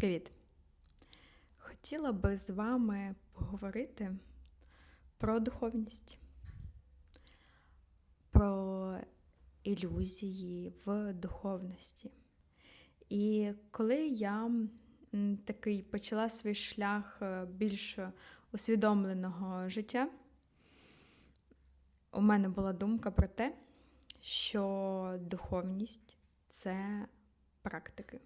Привіт! Хотіла би з вами поговорити про духовність, про ілюзії в духовності. І коли я такий почала свій шлях е, більш усвідомленого життя, у мене була думка про те, що духовність це практики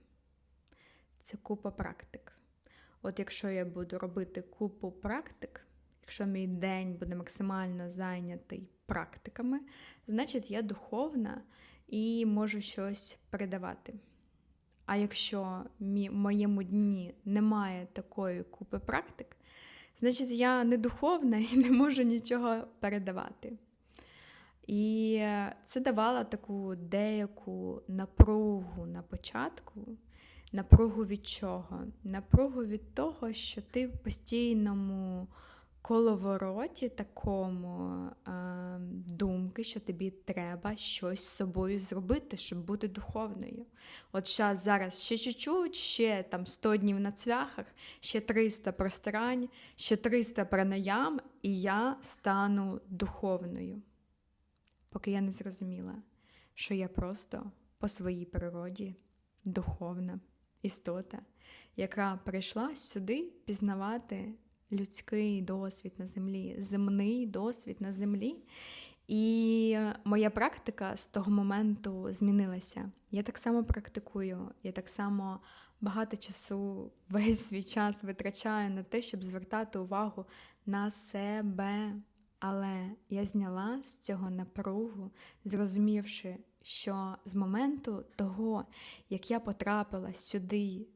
це купа практик. От якщо я буду робити купу практик, якщо мій день буде максимально зайнятий практиками, значить я духовна і можу щось передавати. А якщо в моєму дні немає такої купи практик, значить я не духовна і не можу нічого передавати. І це давало таку деяку напругу на початку. Напругу від чого? Напругу від того, що ти в постійному коловороті такому е, думки, що тобі треба щось з собою зробити, щоб бути духовною. От щас, зараз ще чуть-чуть, ще там 100 днів на цвяхах, ще 300 простирань, ще 300 пранаям, і я стану духовною. Поки я не зрозуміла, що я просто по своїй природі духовна істота, яка прийшла сюди пізнавати людський досвід на землі, земний досвід на землі. І моя практика з того моменту змінилася. Я так само практикую, я так само багато часу, весь свій час витрачаю на те, щоб звертати увагу на себе. Але я зняла з цього напругу, зрозумівши, що з моменту того, як я потрапила сюди,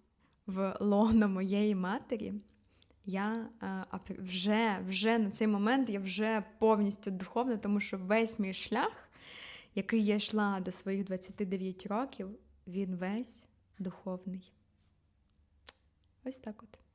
в лоно моєї матері, я вже вже на цей момент я вже повністю духовна, тому що весь мій шлях, який я йшла до своїх 29 років, він весь духовний. Ось так от.